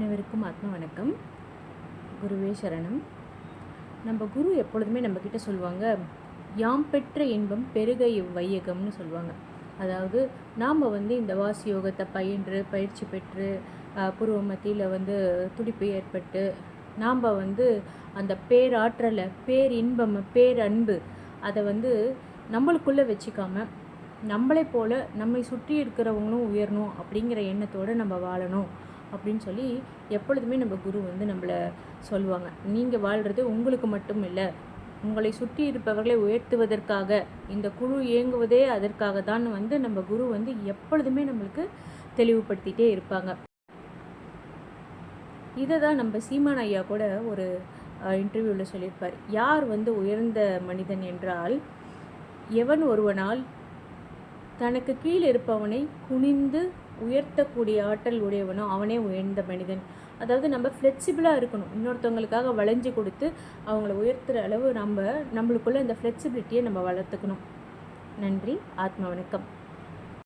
அனைவருக்கும் ஆத்ம வணக்கம். குருவே சரணம். நம்ம குரு எப்பொழுதுமே நம்மக்கிட்ட சொல்லுவாங்க யாம் பெற்ற இன்பம் பெருக இவ்வையகம்னு சொல்லுவாங்க. அதாவது நாம் வந்து இந்த வாசி யோகத்தை பயின்று பயிற்சி பெற்று ஆஹ், புருவ மத்தியில் வந்து துடிப்பு ஏற்பட்டு நாம் வந்து அந்த பேராற்றலை பேர் இன்பம் பேரன்பு அதை வந்து நம்மளுக்குள்ளே வச்சுக்காம நம்மளை போல நம்மை சுற்றி இருக்கிறவங்களும் உயரணும் அப்படிங்கிற எண்ணத்தோடு நம்ம வாழணும். அப்படின்னு சொல்லி எப்பொழுதுமே நம்ம குரு வந்து நம்மளை சொல்லுவாங்க. நீங்கள் வாழ்கிறது உங்களுக்கு மட்டும் இல்லை உங்களை சுற்றி இருப்பவர்களை உயர்த்துவதற்காக இந்த குழு இயங்குவதே அதற்காக தான் வந்து நம்ம குரு வந்து எப்பொழுதுமே நம்மளுக்கு தெளிவுபடுத்திட்டே இருப்பாங்க. இதை தான் நம்ம சீமான் ஐயா கூட ஒரு இன்டர்வியூவில் சொல்லியிருப்பார். யார் வந்து உயர்ந்த மனிதன் என்றால் எவன் ஒருவனால் தனக்கு கீழ் இருப்பவனை குனிந்து உயர்த்தக்கூடிய ஆற்றல் உடையவனோ அவனே உயர்ந்த மனிதன். அதாவது நம்ம ஃப்ளெக்சிபிளாக இருக்கணும். இன்னொருத்தவங்களுக்காக வளைஞ்சு கொடுத்து அவங்கள உயர்த்துகிற அளவு நம்ம நம்மளுக்குள்ள இந்த ஃப்ளெக்சிபிலிட்டியை நம்ம வளர்த்துக்கணும். நன்றி. ஆத்ம வணக்கம்.